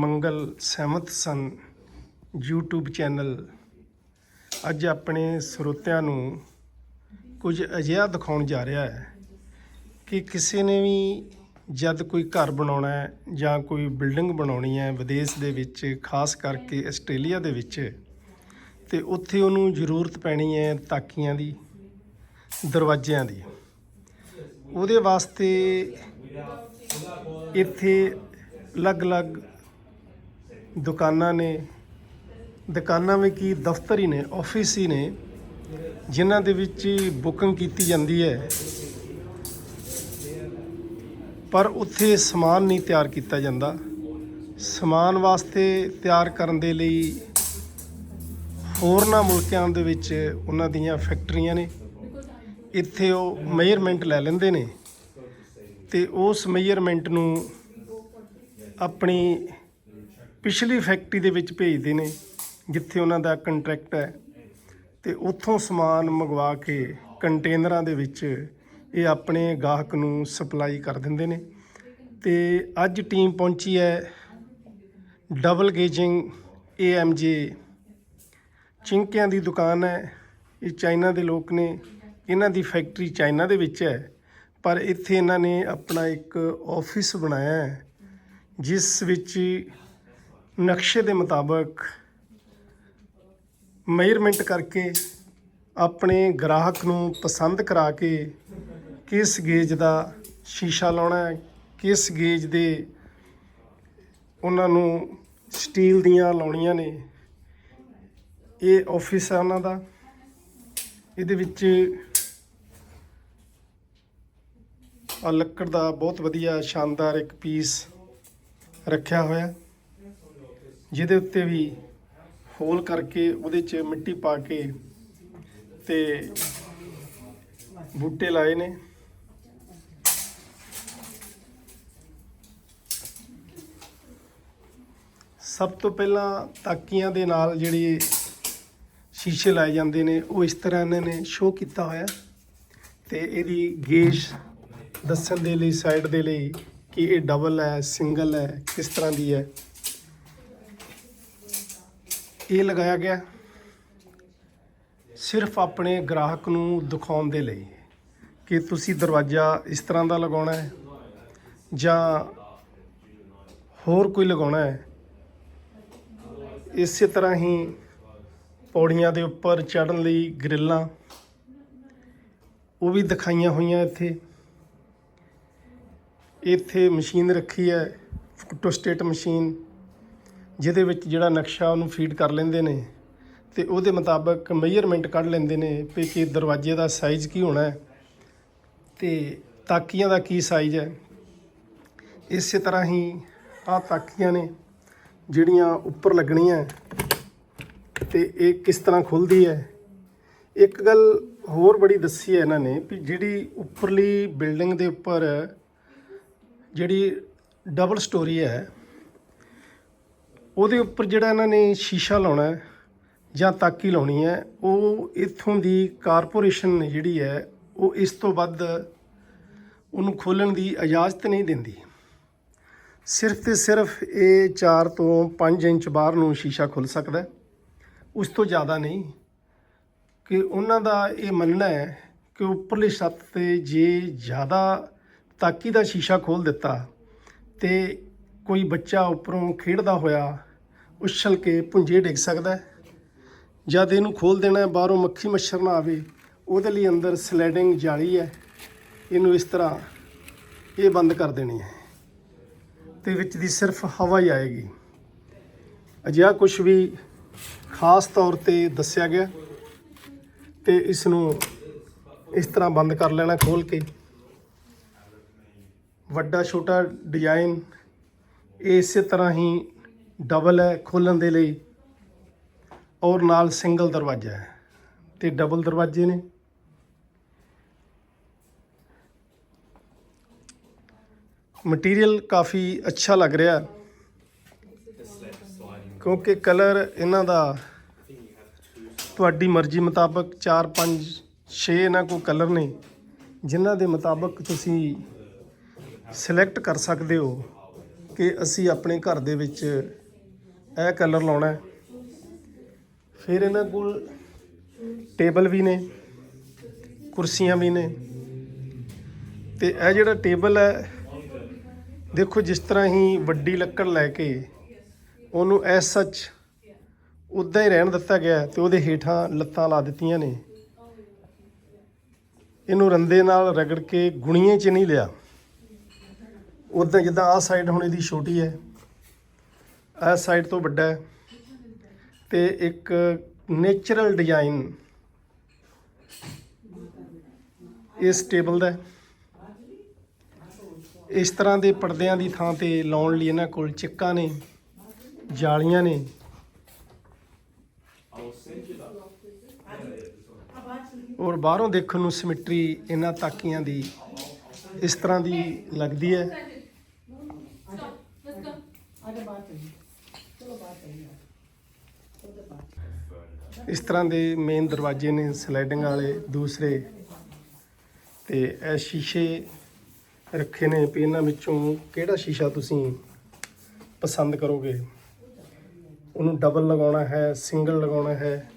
ਮੰਗਲ ਸਹਿਮਤ ਸਨ। YouTube channel ਅੱਜ ਆਪਣੇ ਸਰੋਤਿਆਂ ਨੂੰ ਕੁਝ ਅਜਿਹਾ ਦਿਖਾਉਣ ਜਾ ਰਿਹਾ ਹੈ ਕਿ ਕਿਸੇ ਨੇ ਵੀ ਜਦ ਕੋਈ ਘਰ ਬਣਾਉਣਾ ਹੈ ਜਾਂ ਕੋਈ ਬਿਲਡਿੰਗ ਬਣਾਉਣੀ ਹੈ ਵਿਦੇਸ਼ ਦੇ ਵਿੱਚ, ਖਾਸ ਕਰਕੇ ਆਸਟ੍ਰੇਲੀਆ ਦੇ ਵਿੱਚ, ਤੇ ਉੱਥੇ ਉਹਨੂੰ ਜ਼ਰੂਰਤ ਪੈਣੀ ਹੈ ਤਾਕੀਆਂ ਦੀ, ਦਰਵਾਜ਼ਿਆਂ ਦੀ। ਉਹਦੇ ਵਾਸਤੇ ਇੱਥੇ ਅਲੱਗ-ਅਲੱਗ ਦੁਕਾਨਾਂ ਨੇ, ਦੁਕਾਨਾਂ ਵਿੱਚ ਕੀ ਦਫ਼ਤਰ ਹੀ ਨੇ ਆਫਿਸ ਹੀ ਨੇ, ਜਿਨ੍ਹਾਂ ਦੇ ਵਿੱਚ ਬੁਕਿੰਗ ਕੀਤੀ ਜਾਂਦੀ ਹੈ। ਪਰ ਉੱਥੇ ਸਮਾਨ ਨਹੀਂ ਤਿਆਰ ਕੀਤਾ ਜਾਂਦਾ। ਸਮਾਨ ਵਾਸਤੇ ਤਿਆਰ ਕਰਨ ਦੇ ਲਈ ਹੋਰਨਾਂ ਮੁਲਕਾਂ ਦੇ ਵਿੱਚ ਉਹਨਾਂ ਦੀਆਂ ਫੈਕਟਰੀਆਂ ਨੇ। ਇੱਥੇ ਉਹ ਮੇਜਰਮੈਂਟ ਲੈ ਲੈਂਦੇ ਨੇ ਤੇ ਉਸ ਮੇਜਰਮੈਂਟ ਨੂੰ ਆਪਣੀ ਪਿਛਲੀ ਫੈਕਟਰੀ ਦੇ ਵਿੱਚ ਭੇਜਦੇ ਨੇ, ਜਿੱਥੇ ਉਹਨਾਂ ਦਾ ਕੰਟਰੈਕਟ ਹੈ। ਤੇ ਉੱਥੋਂ ਸਮਾਨ ਮੰਗਵਾ ਕੇ ਕੰਟੇਨਰਾਂ ਦੇ ਵਿੱਚ ਇਹ ਆਪਣੇ ਗਾਹਕ ਨੂੰ ਸਪਲਾਈ ਕਰ ਦਿੰਦੇ ਨੇ। ਤੇ ਅੱਜ ਟੀਮ ਪਹੁੰਚੀ ਹੈ ਡਬਲ ਗੇਜਿੰਗ ਏਐਮਜੇ ਚਿੰਕਿਆਂ ਦੀ ਦੁਕਾਨ ਹੈ, ਇਹ ਚਾਈਨਾ ਦੇ ਲੋਕ ਨੇ, ਇਹਨਾਂ ਦੀ ਫੈਕਟਰੀ ਚਾਈਨਾ ਦੇ ਵਿੱਚ ਹੈ। ਪਰ ਇੱਥੇ ਇਹਨਾਂ ਨੇ ਆਪਣਾ ਇੱਕ ਆਫਿਸ ਬਣਾਇਆ ਹੈ, ਜਿਸ ਵਿੱਚ ਨਕਸ਼ੇ ਦੇ ਮੁਤਾਬਕ ਮੇਜਰਮੈਂਟ ਕਰਕੇ ਆਪਣੇ ਗ੍ਰਾਹਕ ਨੂੰ ਪਸੰਦ ਕਰਾ ਕੇ ਕਿਸ ਗੇਜ ਦਾ ਸ਼ੀਸ਼ਾ ਲਾਉਣਾ ਹੈ, ਕਿਸ ਗੇਜ ਦੇ ਉਹਨਾਂ ਨੂੰ ਸਟੀਲ ਦੀਆਂ ਲਾਉਣੀਆਂ ਨੇ, ਇਹ ਆਫਿਸ ਹੈ ਉਹਨਾਂ ਦਾ। ਇਹਦੇ ਵਿੱਚ ਆ ਲੱਕੜ ਦਾ ਬਹੁਤ ਵਧੀਆ, ਸ਼ਾਨਦਾਰ ਇੱਕ ਪੀਸ ਰੱਖਿਆ ਹੋਇਆ। ਜਿਹਦੇ ਉੱਤੇ ਵੀ ਹੋਲ ਕਰਕੇ ਉਹਦੇ 'ਚ ਮਿੱਟੀ ਪਾ ਕੇ ਤੇ ਬੂਟੇ ਲਾਏ ਨੇ। ਸਭ ਤੋਂ ਪਹਿਲਾਂ ਤਾਕੀਆਂ ਦੇ ਨਾਲ ਜਿਹੜੇ ਸ਼ੀਸ਼ੇ ਲਾਏ ਜਾਂਦੇ ਨੇ, ਉਹ ਇਸ ਤਰ੍ਹਾਂ ਇਹਨਾਂ ਨੇ ਸ਼ੋਅ ਕੀਤਾ ਹੋਇਆ। ਤੇ ਇਹਦੀ ਗੇਜ ਦੱਸਣ ਦੇ ਲਈ ਸਾਈਡ ਦੇ ਲਈ ਕਿ ਇਹ ਡਬਲ ਹੈ ਸਿੰਗਲ ਹੈ, ਕਿਸ ਤਰ੍ਹਾਂ ਦੀ ਹੈ। ਇਹ ਲਗਾਇਆ ਗਿਆ ਸਿਰਫ ਆਪਣੇ ਗ੍ਰਾਹਕ ਨੂੰ ਦਿਖਾਉਣ ਦੇ ਲਈ ਕਿ ਤੁਸੀਂ ਦਰਵਾਜ਼ਾ ਇਸ ਤਰ੍ਹਾਂ ਦਾ ਲਗਾਉਣਾ ਹੈ ਜਾਂ ਹੋਰ ਕੋਈ ਲਗਾਉਣਾ ਹੈ। ਇਸੇ ਤਰ੍ਹਾਂ ਹੀ ਪੌੜੀਆਂ ਦੇ ਉੱਪਰ ਚੜ੍ਹਨ ਲਈ ਗ੍ਰਿਲਾਂ ਉਹ ਵੀ ਦਿਖਾਈਆਂ ਹੋਈਆਂ ਇੱਥੇ। ਇੱਥੇ ਮਸ਼ੀਨ ਰੱਖੀ ਹੈ ਫੋਟੋਸਟੇਟ ਮਸ਼ੀਨ। ਜਿਹਦੇ ਵਿੱਚ ਜਿਹੜਾ ਨਕਸ਼ਾ ਉਹਨੂੰ ਫੀਡ ਕਰ ਲੈਂਦੇ ਨੇ ਤੇ ਉਹਦੇ ਮੁਤਾਬਕ ਮੇਜਰਮੈਂਟ ਕੱਢ ਲੈਂਦੇ ਨੇ ਵੀ ਕਿ ਦਰਵਾਜ਼ੇ ਦਾ ਸਾਈਜ਼ ਕੀ ਹੋਣਾ ਹੈ ਤੇ ਤਾਕੀਆਂ ਦਾ ਕੀ ਸਾਈਜ਼ ਹੈ। ਇਸੇ ਤਰ੍ਹਾਂ ਹੀ ਆਹ ਤਾਕੀਆਂ ਨੇ ਜਿਹੜੀਆਂ ਉੱਪਰ ਲੱਗਣੀਆਂ ਤੇ ਇਹ ਕਿਸ ਤਰ੍ਹਾਂ ਖੁੱਲਦੀ ਹੈ। ਇੱਕ ਗੱਲ ਹੋਰ ਬੜੀ ਦੱਸੀ ਹੈ ਇਹਨਾਂ ਨੇ ਵੀ ਜਿਹੜੀ ਉੱਪਰਲੀ ਬਿਲਡਿੰਗ ਦੇ ਉੱਪਰ ਜਿਹੜੀ ਡਬਲ ਸਟੋਰੀ ਹੈ ਉਹਦੇ ਉੱਪਰ ਜਿਹੜਾ ਇਹਨਾਂ ਨੇ ਸ਼ੀਸ਼ਾ ਲਾਉਣਾ ਹੈ ਜਾਂ ਤਾਕੀ ਲਾਉਣੀ ਹੈ, ਉਹ ਇੱਥੋਂ ਦੀ ਕਾਰਪੋਰੇਸ਼ਨ ਜਿਹੜੀ ਹੈ, ਉਹ ਇਸ ਤੋਂ ਵੱਧ ਉਹਨੂੰ ਖੋਲਣ ਦੀ ਇਜਾਜ਼ਤ ਨਹੀਂ ਦਿੰਦੀ। ਸਿਰਫ ਤੇ ਸਿਰਫ ਇਹ 4 ਤੋਂ 5 ਇੰਚ ਬਾਹਰ ਨੂੰ ਸ਼ੀਸ਼ਾ ਖੁੱਲ ਸਕਦਾ ਉਸ ਤੋਂ ਜ਼ਿਆਦਾ ਨਹੀਂ। ਕਿ ਉਹਨਾਂ ਦਾ ਇਹ ਮੰਨਣਾ ਹੈ ਕਿ ਉੱਪਰਲੀ ਛੱਤ ਤੇ ਜੇ ਜ਼ਿਆਦਾ ਤਾਕੀ ਦਾ ਸ਼ੀਸ਼ਾ ਖੋਲ ਦਿੱਤਾ ਤੇ ਕੋਈ ਬੱਚਾ ਉੱਪਰੋਂ ਖੇਡਦਾ ਹੋਇਆ ਉਛਲ ਕੇ ਪੁੰਜੇ ਡਿੱਗ ਸਕਦਾ ਹੈ। ਜਦ ਇਹਨੂੰ ਖੋਲ ਦੇਣਾ ਬਾਹਰੋਂ ਮੱਖੀ ਮੱਛਰ ਨਾ ਆਵੇ, ਉਹਦੇ ਲਈ ਅੰਦਰ ਸਲੈਡਿੰਗ ਜਾਲੀ ਹੈ। ਇਹਨੂੰ ਇਸ ਤਰ੍ਹਾਂ ਇਹ ਬੰਦ ਕਰ ਦੇਣੀ ਹੈ ਤੇ ਵਿੱਚ ਦੀ ਸਿਰਫ ਹਵਾ ਹੀ ਆਏਗੀ। ਅਜਿਹਾ ਕੁਝ ਵੀ ਖਾਸ ਤੌਰ ਤੇ ਦੱਸਿਆ ਗਿਆ ਤੇ ਇਸ ਨੂੰ ਇਸ ਤਰ੍ਹਾਂ ਬੰਦ ਕਰ ਲੈਣਾ ਖੋਲ ਕੇ। ਵੱਡਾ ਛੋਟਾ ਡਿਜ਼ਾਈਨ ਇਹ ਇਸੇ ਤਰ੍ਹਾਂ ਹੀ ਡਬਲ ਹੈ ਖੋਲਣ ਦੇ ਲਈ ਔਰ ਨਾਲ ਸਿੰਗਲ ਦਰਵਾਜ਼ਾ ਹੈ ਤੇ ਡਬਲ ਦਰਵਾਜ਼ੇ ਨੇ। ਮਟੀਰੀਅਲ ਕਾਫੀ ਅੱਛਾ ਲੱਗ ਰਿਹਾ। ਕਿਉਂਕਿ ਕਲਰ ਇਹਨਾਂ ਦਾ ਤੁਹਾਡੀ ਮਰਜ਼ੀ ਮੁਤਾਬਕ 4 5 6 ਇਹਨਾਂ ਕੋਲ ਕਲਰ ਨੇ, ਜਿਨ੍ਹਾਂ ਦੇ ਮੁਤਾਬਕ ਤੁਸੀਂ ਸਿਲੈਕਟ ਕਰ ਸਕਦੇ ਹੋ ਕਿ ਅਸੀਂ ਆਪਣੇ ਘਰ ਦੇ ਵਿੱਚ ਇਹ ਕਲਰ ਲਾਉਣਾ ਫਿਰ ਇਹਨਾਂ ਕੋਲ ਟੇਬਲ ਵੀ ਨੇ, ਕੁਰਸੀਆਂ ਵੀ ਨੇ। ਤੇ ਇਹ ਜਿਹੜਾ ਟੇਬਲ ਹੈ, ਦੇਖੋ ਜਿਸ ਤਰ੍ਹਾਂ ਹੀ ਵੱਡੀ ਲੱਕੜ ਲੈ ਕੇ ਉਹਨੂੰ ਐਸ ਸੱਚ ਉਦਾਂ ਹੀ ਰਹਿਣ ਦਿੱਤਾ ਗਿਆ ਹੈ ਤੇ ਉਹਦੇ ਹੇਠਾਂ ਲੱਤਾਂ ਲਾ ਦਿੱਤੀਆਂ ਨੇ। ਇਹਨੂੰ ਰੰਦੇ ਨਾਲ ਰਗੜ ਕੇ ਗੁਣੀਏ 'ਚ ਨਹੀਂ ਲਿਆ। ਉਦਾਂ ਜਿੱਦਾਂ ਆਹ ਸਾਈਡ ਹੁਣ ਇਹਦੀ ਛੋਟੀ ਹੈ। ਆਹ ਸਾਈਡ ਤੋਂ ਵੱਡਾ ਹੈ ਤੇ ਇੱਕ ਨੇਚਰਲ ਡਿਜ਼ਾਈਨ ਇਸ ਟੇਬਲ ਦਾ ਇਸ ਤਰ੍ਹਾਂ ਦੇ ਪਰਦਿਆਂ ਦੀ ਥਾਂ ਤੇ ਲਾਉਣ ਲਈ ਇਹਨਾਂ ਕੋਲ ਚਿੱਕਾਂ ਨੇ, ਜਾਲੀਆਂ ਨੇ। ਔਰ ਬਾਹਰੋਂ ਦੇਖਣ ਨੂੰ ਸਿਮਟਰੀ ਇਹਨਾਂ ਤਾਕੀਆਂ ਦੀ ਇਸ ਤਰ੍ਹਾਂ ਦੀ ਲੱਗਦੀ ਹੈ। ਇਸ ਤਰ੍ਹਾਂ ਦੇ ਮੇਨ ਦਰਵਾਜ਼ੇ ਨੇ ਸਲਾਈਡਿੰਗ ਵਾਲੇ, ਦੂਸਰੇ ਤੇ ਇਹ ਸ਼ੀਸ਼ੇ ਰੱਖੇ ਨੇ ਵੀ ਇਹਨਾਂ ਵਿੱਚੋਂ ਕਿਹੜਾ ਸ਼ੀਸ਼ਾ ਤੁਸੀਂ ਪਸੰਦ ਕਰੋਗੇ? ਉਹਨੂੰ ਡਬਲ ਲਗਾਉਣਾ ਹੈ ਸਿੰਗਲ ਲਗਾਉਣਾ ਹੈ।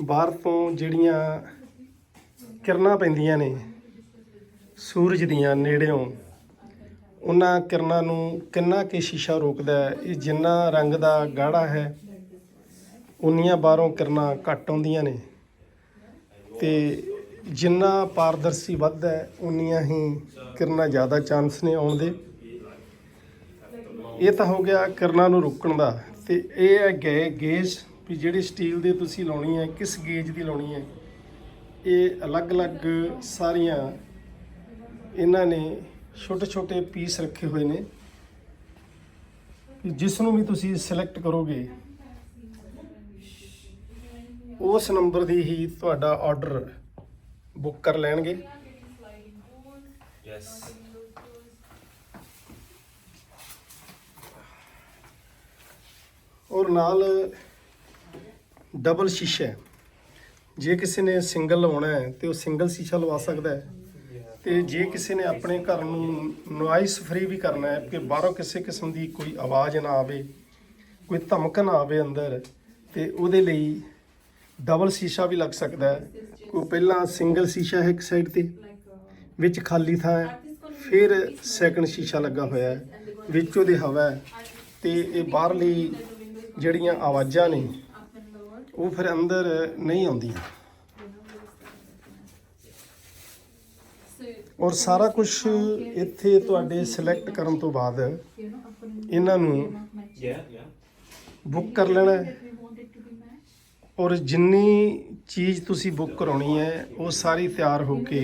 ਬਾਹਰ ਤੋਂ ਜਿਹੜੀਆਂ ਕਿਰਨਾਂ ਪੈਂਦੀਆਂ ਨੇ, ਸੂਰਜ ਦੀਆਂ ਨੇੜਿਓਂ ਉਹਨਾਂ ਕਿਰਨਾਂ ਨੂੰ ਕਿੰਨਾ ਕਿ ਸ਼ੀਸ਼ਾ ਰੋਕਦਾ ਹੈ? ਇਹ ਜਿੰਨਾ ਰੰਗ ਦਾ ਗਾੜਾ ਹੈ, ਉਨੀਆਂ ਬਾਹਰੋਂ ਕਿਰਨਾਂ ਘੱਟ ਆਉਂਦੀਆਂ ਨੇ। ਤੇ ਜਿੰਨਾ ਪਾਰਦਰਸ਼ੀ ਵੱਧਦਾ ਹੈ, ਉਨੀਆਂ ਹੀ ਕਿਰਨਾਂ ਜ਼ਿਆਦਾ ਚਾਂਸ ਨੇ ਆਉਣ ਦੇ। ਇਹ ਤਾਂ ਹੋ ਗਿਆ ਕਿਰਨਾਂ ਨੂੰ ਰੋਕਣ ਦਾ। ਤੇ ਇਹ ਹੈ ਗੇ, ਗੇਜ ਵੀ ਜਿਹੜੀ ਸਟੀਲ ਦੇ ਤੁਸੀਂ ਲਾਉਣੀ ਹੈ, ਕਿਸ ਗੇਜ ਦੀ ਲਾਉਣੀ ਹੈ, ਇਹ ਅਲੱਗ-ਅਲੱਗ ਸਾਰੀਆਂ ਇਹਨਾਂ ਨੇ ਛੋਟੇ-ਛੋਟੇ ਪੀਸ ਰੱਖੇ ਹੋਏ ਨੇ। ਜਿਸ ਨੂੰ ਵੀ ਤੁਸੀਂ ਸਿਲੈਕਟ ਕਰੋਗੇ ਉਸ ਨੰਬਰ ਦੀ ਹੀ ਤੁਹਾਡਾ ਆਰਡਰ ਬੁੱਕ ਕਰ ਲੈਣਗੇ। Yes. ਔਰ ਨਾਲ ਡਬਲ ਸ਼ੀਸ਼ਾ ਜੇ ਕਿਸੇ ਨੇ ਸਿੰਗਲ ਲਵਾਉਣਾ ਹੈ ਤੇ ਉਹ ਸਿੰਗਲ ਸ਼ੀਸ਼ਾ ਲਵਾ ਸਕਦਾ ਹੈ। ਤੇ ਜੇ ਕਿਸੇ ਨੇ ਆਪਣੇ ਘਰ ਨੂੰ ਨੋਇਸ ਫ੍ਰੀ ਵੀ ਕਰਨਾ ਹੈ, ਕਿ ਬਾਹਰੋਂ ਕਿਸੇ ਕਿਸਮ ਦੀ ਕੋਈ ਆਵਾਜ਼ ਨਾ ਆਵੇ, ਕੋਈ ਧਮਕ ਨਾ ਆਵੇ ਅੰਦਰ, ਤੇ ਉਹਦੇ ਲਈ ਡਬਲ ਸ਼ੀਸ਼ਾ ਵੀ ਲੱਗ ਸਕਦਾ ਹੈ। ਕੋਈ ਪਹਿਲਾਂ ਸਿੰਗਲ ਸ਼ੀਸ਼ਾ ਹੈ ਇੱਕ ਸਾਈਡ ਤੇ, ਵਿੱਚ ਖਾਲੀ ਥਾਂ ਹੈ, ਫਿਰ ਸੈਕੰਡ ਸ਼ੀਸ਼ਾ ਲੱਗਾ ਹੋਇਆ ਹੈ, ਵਿੱਚ ਉਹਦੇ ਹਵਾ ਹੈ, ਤੇ ਇਹ ਬਾਹਰਲੀ ਜਿਹੜੀਆਂ ਆਵਾਜ਼ਾਂ ਨੇ, ਉਹ ਫਿਰ ਅੰਦਰ ਨਹੀਂ ਆਉਂਦੀਆਂ। ਔਰ ਸਾਰਾ ਕੁਝ ਇੱਥੇ ਤੁਹਾਡੇ ਸਿਲੈਕਟ ਕਰਨ ਤੋਂ ਬਾਅਦ ਇਹਨਾਂ ਨੂੰ ਬੁੱਕ ਕਰ ਲੈਣਾ ਔਰ ਜਿੰਨੀ ਚੀਜ਼ ਤੁਸੀਂ ਬੁੱਕ ਕਰਾਉਣੀ ਹੈ, ਉਹ ਸਾਰੀ ਤਿਆਰ ਹੋ ਕੇ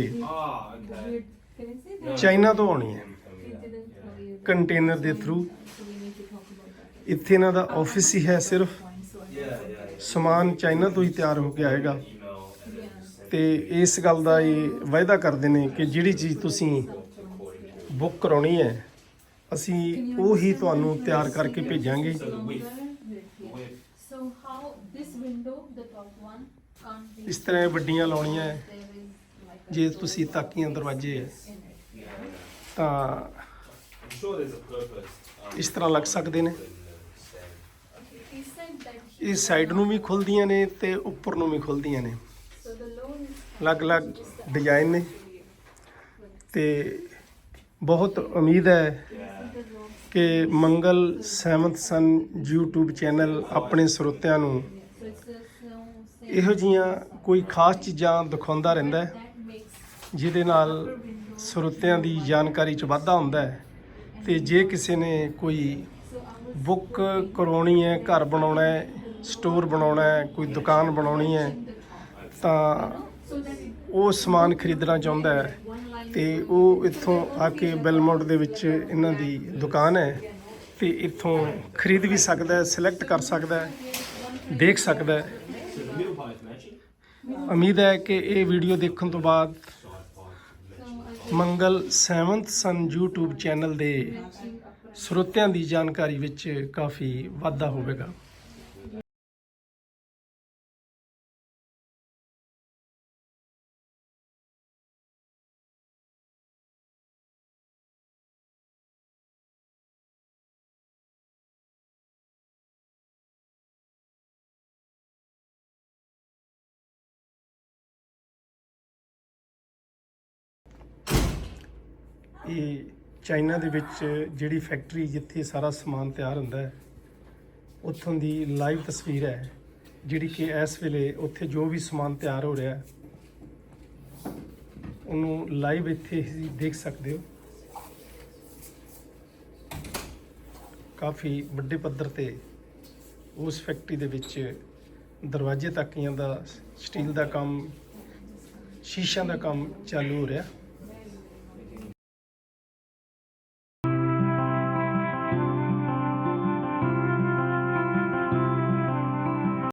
ਚਾਈਨਾ ਤੋਂ ਆਉਣੀ ਹੈ। ਕੰਟੇਨਰ ਦੇ ਥਰੂ ਇੱਥੇ ਇਹਨਾਂ ਦਾ ਆਫਿਸ ਹੀ ਹੈ ਸਿਰਫ। ਸਮਾਨ ਚਾਈਨਾ ਤੋਂ ਹੀ ਤਿਆਰ ਹੋ ਕੇ ਆਏਗਾ। ਤੇ ਇਸ ਗੱਲ ਦਾ ਇਹ ਵਾਅਦਾ ਕਰਦੇ ਨੇ ਕਿ ਜਿਹੜੀ ਚੀਜ਼ ਤੁਸੀਂ ਬੁੱਕ ਕਰਾਉਣੀ ਹੈ ਅਸੀਂ ਉਹ ਹੀ ਤੁਹਾਨੂੰ ਤਿਆਰ ਕਰਕੇ ਭੇਜਾਂਗੇ ਇਸ ਤਰ੍ਹਾਂ ਵੱਡੀਆਂ ਲਾਉਣੀਆਂ ਹੈ ਜੇ ਤੁਸੀਂ ਤਾਕੀਆਂ ਦਰਵਾਜ਼ੇ. Yeah. ਤਾਂ. Um, ਇਸ ਤਰ੍ਹਾਂ ਲੱਗ ਸਕਦੇ ਨੇ ਇਹ ਸਾਈਡ ਨੂੰ ਵੀ ਖੁੱਲਦੀਆਂ ਨੇ ਤੇ ਉੱਪਰ ਨੂੰ ਵੀ ਖੁੱਲਦੀਆਂ ਨੇ ਅਲੱਗ-ਅਲੱਗ ਡਿਜ਼ਾਈਨ ਨੇ ਤੇ ਬਹੁਤ ਉਮੀਦ ਹੈ ਕਿ Mangal seventh sun YouTube channel ਆਪਣੇ ਸਰੋਤਿਆਂ ਨੂੰ ਇਹੋ ਜੀਆਂ ਕੋਈ ਖਾਸ ਚੀਜ਼ਾਂ ਦਿਖਾਉਂਦਾ ਰਹਿੰਦਾ ਹੈ, ਜਿਹਦੇ ਨਾਲ ਸਰੋਤਿਆਂ ਦੀ ਜਾਣਕਾਰੀ 'ਚ ਵਾਧਾ ਹੁੰਦਾ ਹੈ। ਤੇ ਜੇ ਕਿਸੇ ਨੇ ਕੋਈ ਬੁੱਕ ਕਰਾਉਣੀ ਹੈ, ਘਰ ਬਣਾਉਣਾ ਹੈ ਸਟੋਰ ਬਣਾਉਣਾ ਹੈ, ਕੋਈ ਦੁਕਾਨ ਬਣਾਉਣੀ ਹੈ, ਤਾਂ ਉਹ ਸਮਾਨ ਖਰੀਦਣਾ ਚਾਹੁੰਦਾ ਹੈ one ਤੇ ਉਹ ਇੱਥੋਂ ਆ ਕੇ ਬੈਲਮੋਂਟ ਦੇ ਵਿੱਚ ਇਹਨਾਂ ਦੀ ਦੁਕਾਨ ਹੈ ਤੇ ਇੱਥੋਂ ਖਰੀਦ ਵੀ ਸਕਦਾ ਹੈ ਸਿਲੈਕਟ ਕਰ ਸਕਦਾ ਹੈ, ਦੇਖ ਸਕਦਾ ਹੈ। ਉਮੀਦ ਹੈ ਕਿ ਇਹ ਵੀਡੀਓ ਦੇਖਣ ਤੋਂ ਬਾਅਦ Mangal seventh sun YouTube channel ਦੇ ਸਰੋਤਿਆਂ ਦੀ ਜਾਣਕਾਰੀ ਵਿੱਚ ਕਾਫੀ ਵਾਧਾ ਹੋਵੇਗਾ। ਇਹ ਚਾਈਨਾ ਦੇ ਵਿੱਚ ਜਿਹੜੀ ਫੈਕਟਰੀ ਜਿੱਥੇ ਸਾਰਾ ਸਮਾਨ ਤਿਆਰ ਹੁੰਦਾ ਹੈ, ਉੱਥੋਂ ਦੀ ਲਾਈਵ ਤਸਵੀਰ ਹੈ, ਜਿਹੜੀ ਕਿ ਇਸ ਵੇਲੇ ਉੱਥੇ ਜੋ ਵੀ ਸਮਾਨ ਤਿਆਰ ਹੋ ਰਿਹਾ ਹੈ, ਉਹਨੂੰ ਲਾਈਵ ਇੱਥੇ ਹੀ ਦੇਖ ਸਕਦੇ ਹੋ। ਕਾਫੀ ਵੱਡੇ ਪੱਧਰ ਤੇ ਉਸ ਫੈਕਟਰੀ ਦੇ ਵਿੱਚ ਦਰਵਾਜ਼ੇ ਤੱਕੀਆਂ ਦਾ ਸਟੀਲ ਦਾ ਕੰਮ, ਸ਼ੀਸ਼ਿਆਂ ਦਾ ਕੰਮ ਚਾਲੂ ਹੋ ਰਿਹਾ।